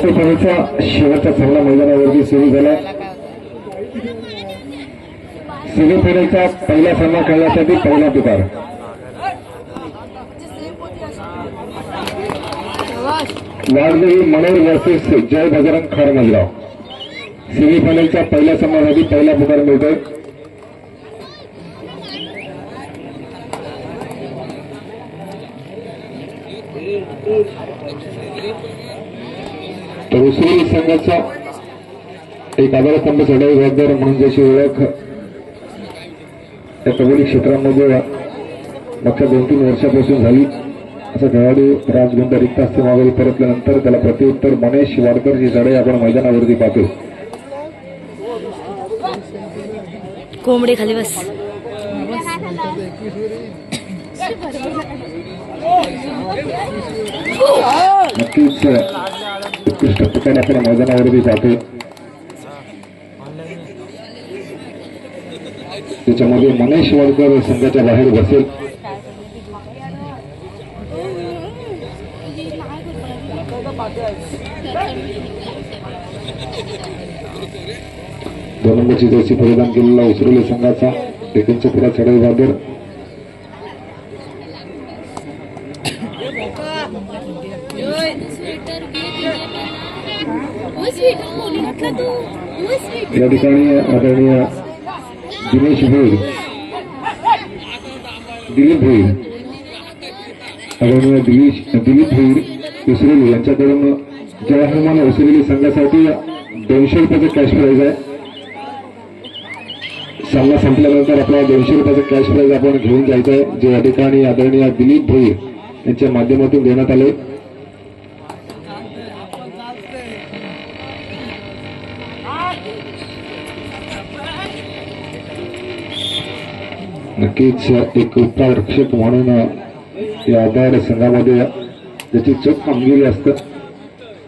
Quarter फायनलचा शेवटचा सामना मैदानावरती सुरू झाला सेमीफायनलचा पहिला सामना खेळण्यासाठी पहिला पुकार. वाढदेवी मनोर वर्सेस जय बजरंग खारमजगाव. सेमीफायनलच्या पहिल्या सामन्यासाठी पहिला पुकार मिळतोय. तर उस्मानी संघाचा एक आधारस्तंभ चढाई जबाबदार म्हणून जशी ओळख त्या कबड्डी क्षेत्रामध्ये मागच्या दोन तीन वर्षापासून झाली असा खेळाडू राजगुंड रिक्त असते माघारी परतल्यानंतर त्याला प्रत्युत्तर मनेश वाडकरची चढाई आपण मैदानावरती पाहतो कोंबडी खाली बस. नक्कीच उत्कृष्ट ठिकाण आपल्या मैदानावरती जाते त्याच्यामध्ये मनेश वडकर संघाच्या बाहेर बसेल दोन नंबरची जर्सी परिधान केलेला उसरवली संघाचा. एकूणचा पुरा चढाई बाबर या ठिकाणी आदरणीय दिनेश भोईर दिलीप भोईर आदरणीय दिलीश दिलीप भोईर उसरेली यांच्याकडून जवाहरमान उसरेली संघासाठी दोनशे रुपयाचं कॅश प्राईज आहे. सामना संपल्यानंतर आपला दोनशे रुपयाचं कॅश प्राईज आपण घेऊन जायचं आहे जे या ठिकाणी आदरणीय दिलीप भोईर यांच्या माध्यमातून देण्यात आले नक्कीच एक उत्तम म्हणून या आधार संघामध्ये ज्याची चोख कामगिरी असतं.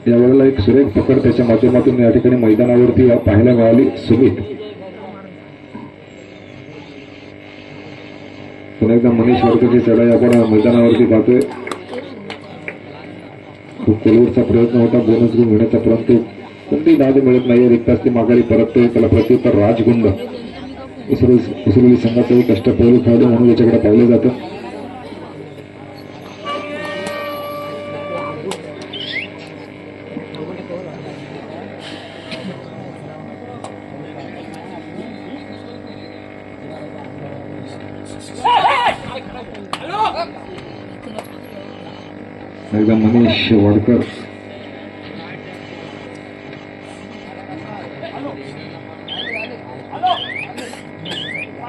यावेळेला एक सुरेख पकड त्याच्या माध्यमातून या ठिकाणी मैदानावरती पाहायला मिळाली. सुमित. पुन्हा एकदा मनीष वर्गाची चढाई आपण मैदानावरती पाहतोय. खूप कोलवरचा प्रयत्न होता. बोनस घेऊन घेण्याचा परंतु कोणतीही दाद मिळत नाही रिक्त असते माघारी परततोय त्याला प्रत्युत्तर राजगुंड. उसरुली उसरुली संघाचा एक अष्टपैलू खेळाडू म्हणून याच्याकडे पाहिलं जातं एकदा मनीष वाडकर नक्कीच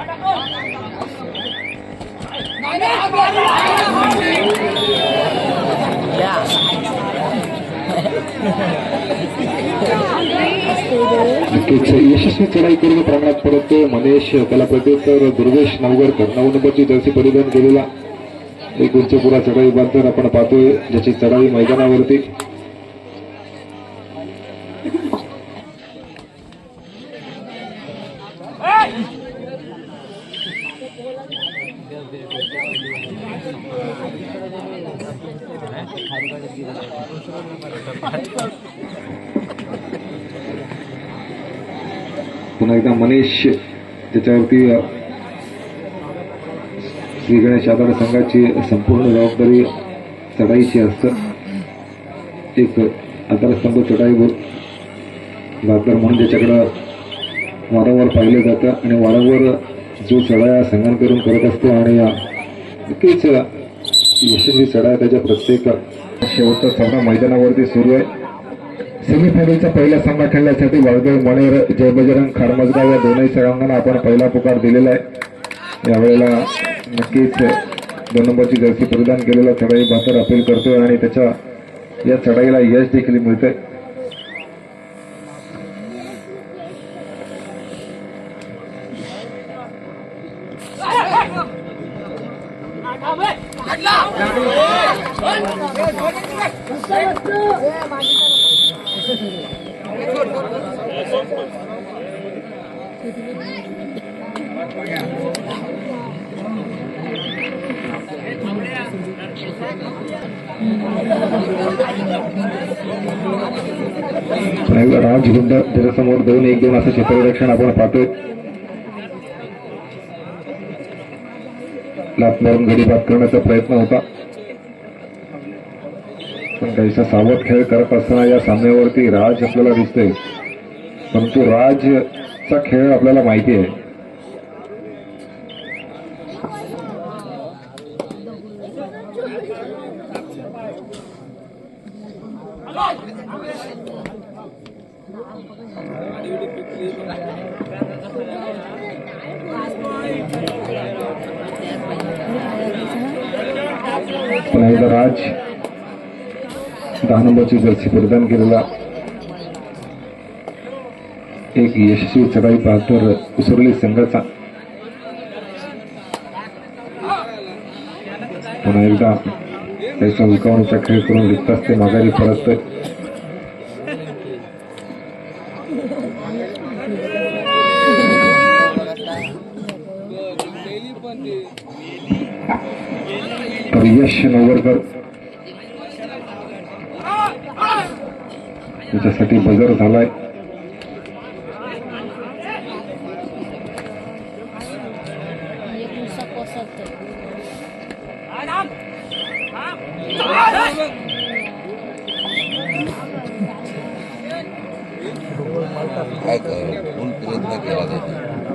यशस्वी चढाई करून प्रमाणात पडतो मनेश त्याला प्रत्युत्तर दुर्वेश नवगरकर नऊ नंबरची जर्सी परिधान केलेला एक उंचपुरा चढाई बांधताना आपण पाहतोय ज्याची चढाई मैदानावरती. पुन्हा एकदा मनीष त्याच्यावरती श्री गणेश आधार संघाची संपूर्ण जबाबदारी चढाईची असतं. एक आधारस्तंभ चढाई जबाबदार म्हणून त्याच्याकडं वारंवार पाहिलं जातं आणि वारंवार जो चढाया संघांकडून करत असतो आणि नक्कीच यशस्वी चढाया त्याच्या प्रत्येक शेवटचा सामना मैदानावरती सुरू आहे. सेमीफायनलचा पहिला सामना खेळण्यासाठी वाळदेव मणेर जय बजरंग खारमजगाव या दोनही संघांना आपण पहिला पुकार दिलेला आहे. यावेळेला नक्कीच दोन नंबरची जर्सी परिधान केलेला चढाई बहात्तर अपील करतोय आणि त्याच्या या चढाईला यश देखील मिळतंय. राज राजगुंड त्याच्यासमोर दोन एक दोन असं क्षेत्ररक्षण आपण पाहतोय. लातमारून गडी बाद करण्याचा प्रयत्न होता. पण काहीसा सावध खेळ करत असताना या सामन्यावरती राज आपल्याला दिसतोय. परंतु राजचा खेळ आपल्याला माहिती आहे. दहा नंबरची जर्सी परिधान केलेला एक यशस्वी चढाई पाहतर उसरली संघाचा. पुन्हा एकदा त्याच्या विकावणीचा खेळ करून रिक्ताच ते माघारी परत. तर यश नवरकर त्याच्यासाठी बजर झालाय.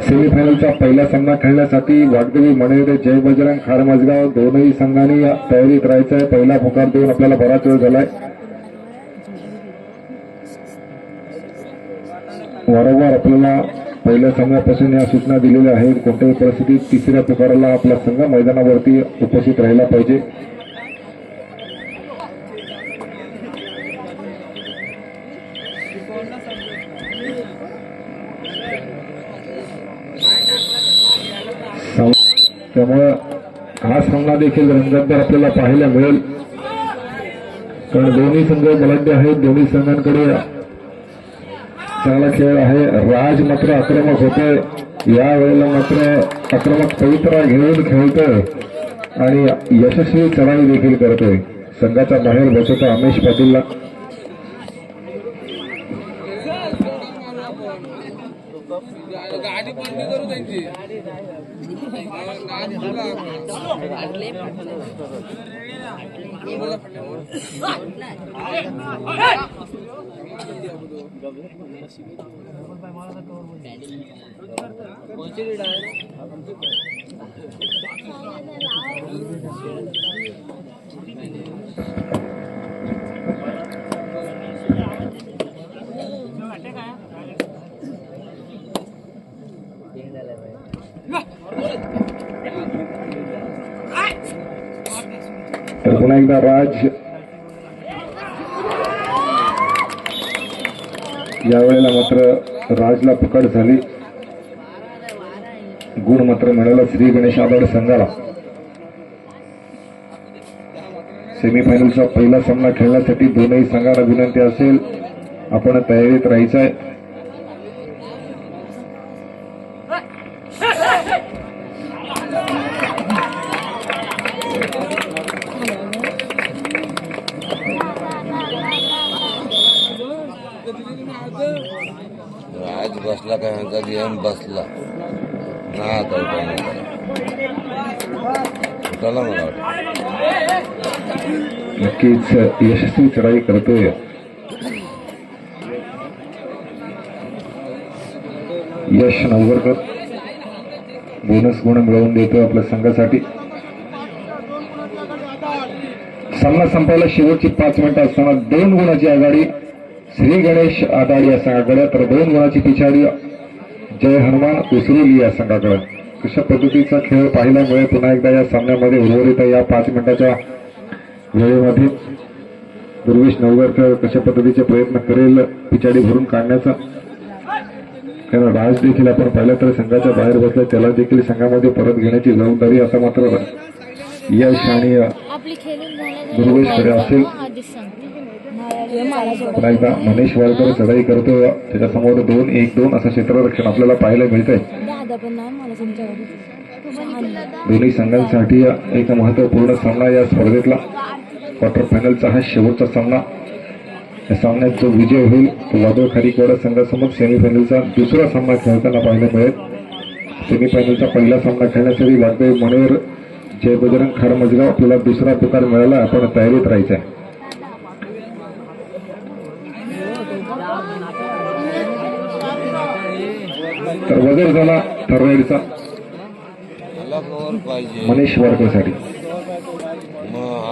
सेमीफायनलचा पहिला सामना खेळण्यासाठी वागदेवी मणेरे जय बजरंग खारमजगाव दोनही संघांनी तयारीत राहायचं आहे पहिला पुकार देऊन आपल्याला बराच वेळ झालाय. वारंवार आपल्याला पहिल्या संघापासून या सूचना दिलेल्या आहेत. कोणत्याही परिस्थितीत तिसऱ्या पुकाराला आपला संघ मैदानावरती उपस्थित राहिला पाहिजे. साम- त्यामुळं हा सामना देखील रंगतदार आपल्याला पाहायला मिळेल. कारण दोन्ही संघ बलाढ्य आहेत. दोन्ही संघांकडे चांगला खेळ आहे. राज मात्र आक्रमक होते या वेळेला मात्र आक्रमक पवित्रा घेऊन खेळतोय. आणि यशस्वी चढाई देखील करतोय. संघाचा बाहेर बसवता अमेश पाटीलला. तर पुन्हा एकदा राज यावेळेला मात्र राजला पकड झाली. गुण मात्र मिळाला श्री गणेश आदड संघाला. सेमीफायनलचा पहिला सामना खेळण्यासाठी दोनही संघाला विनंती असेल. आपण तयारीत राहायचं आहे मला नक्कीच यशस्वी चढाई करतोय यश नवरकर बोनस गुण मिळवून देतोय आपल्या संघासाठी. सामना संपायला शेवटची पाच मिनिटं असताना दोन गुणाची आघाडी. श्री गणेश आघाडी या संघाकडे तर दोन गुणाची पिछाडी जय हनुमान उसरुली या संघाकडे. कशा पद्धतीचा खेळ पाहायला मिळेल पुन्हा एकदा या सामन्यामध्ये उर्वरित या पाच मिनिटाच्या वेळेमध्ये दुर्वेश नवगरकर कशा पद्धतीचे प्रयत्न करेल पिछाडी भरून काढण्याचा? कारण राज देखील आपण पाहिलं तर संघाच्या बाहेर बसला त्याला देखील संघामध्ये परत घेण्याची जबाबदारी आता मात्र यश आणि दुर्वेशकडे असेल. पुन्हा एकदा मनीष वाळकर चढाई करतो. त्याच्यासमोर दोन एक दोन असं क्षेत्ररक्षण आपल्याला पाहायला मिळतंय. दोन्ही संघांसाठी एक महत्त्वपूर्ण सामना या स्पर्धेतला. क्वार्टर फायनलचा हा शेवटचा सामना. या सामन्यात जो विजय होईल तो वादळ खारीकवाडा संघासमोर सेमीफायनलचा दुसरा सामना खेळताना पाहायला मिळेल. सेमीफायनलचा पहिला सामना खेळण्यासाठी वागदेव मनेर जय बजरंग खारमजगाव आपल्याला दुसरा पुकार मिळाला. आपण तयारीत राहायचं आहे तर वजर झाला पाहिजे. मनीष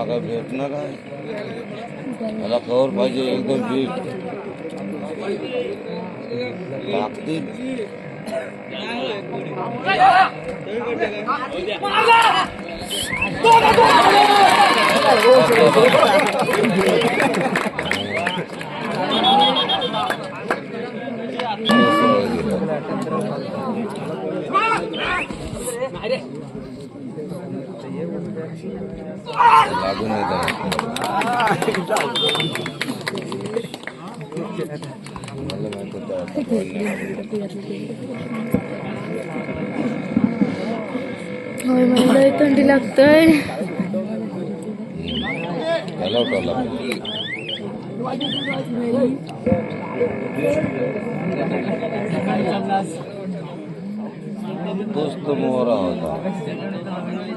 काय भेटणार मला कवर पाहिजे एकदम फिट लागतील. लागून येत मला माहीत होतं आता होय मला लय थंडी लागतंय त्याला उठवला तोच तो मोहरा होता तो उठला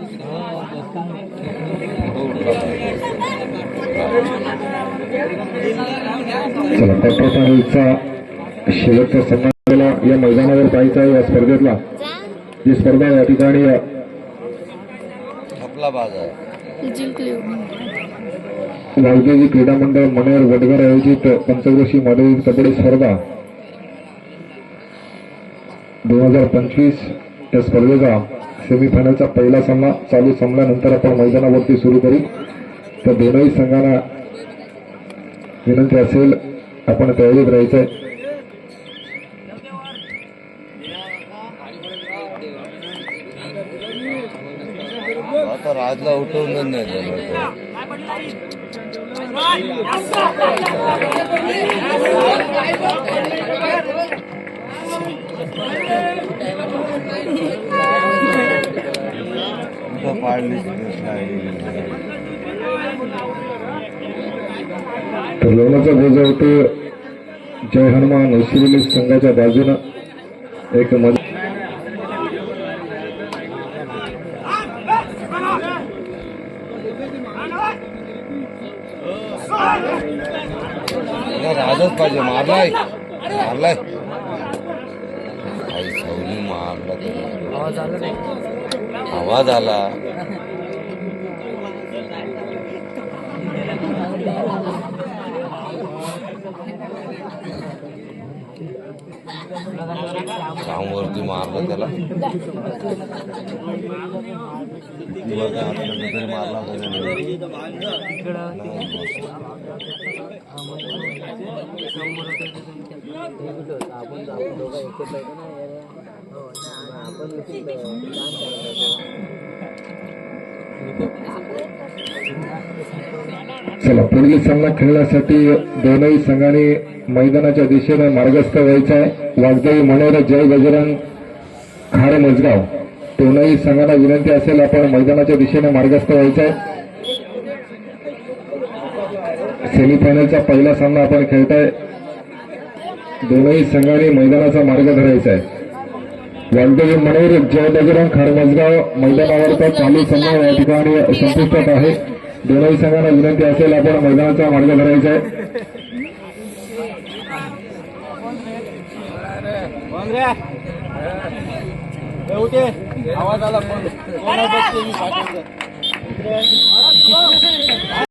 चला शेवटचा सामना आपल्याला या मैदानावर पाहायचा या स्पर्धेतला. ही स्पर्धा या ठिकाणी वालदेवी क्रीडा मंडळ मनेर वडगर आयोजित पंचवर्षीय मॉडेल कबड्डी स्पर्धा दोन हजार पंचवीस या स्पर्धेचा सेमीफायनलचा पहिला सामना चालू संपल्यानंतर आपण मैदानावरती सुरू करू. तर दोनही संघांना विनंती असेल आपण तयारीत राहायचंय. आता राजला उठवलं नाही त्याला कुठं पाडलीच नाही तर लग्नाचा जय हनुमान नैसर्गिक संघाच्या बाजूनं एक मज त्याला राजच पाहिजे मारलाय मारलाय आई सवली मारला त्याला. आवाज आला वरती मारलं त्याला. मारला होता चला पुढील सामना खेळण्यासाठी दोनही संघाने मैदानाच्या दिशेने मार्गस्थ व्हायचा आहे. वागदेवी मनोर जय गजरंग खार मजगाव. दोनही संघाला विनंती असेल आपण मैदानाच्या दिशेने मार्गस्थ व्हायचा आहे. सेमीफायनलचा पहिला सामना आपण खेळताय. दोनही संघाने मैदानाचा मार्ग धरायचा आहे. वागदेवी मनोर जय बजरंग मैदानावरचा चालू संघ या ठिकाणी संपुष्टात आहे. दोनही संघांना विनंती असेल आपण मैदानाचा मार्ग धरायचा आहे. आवाज आला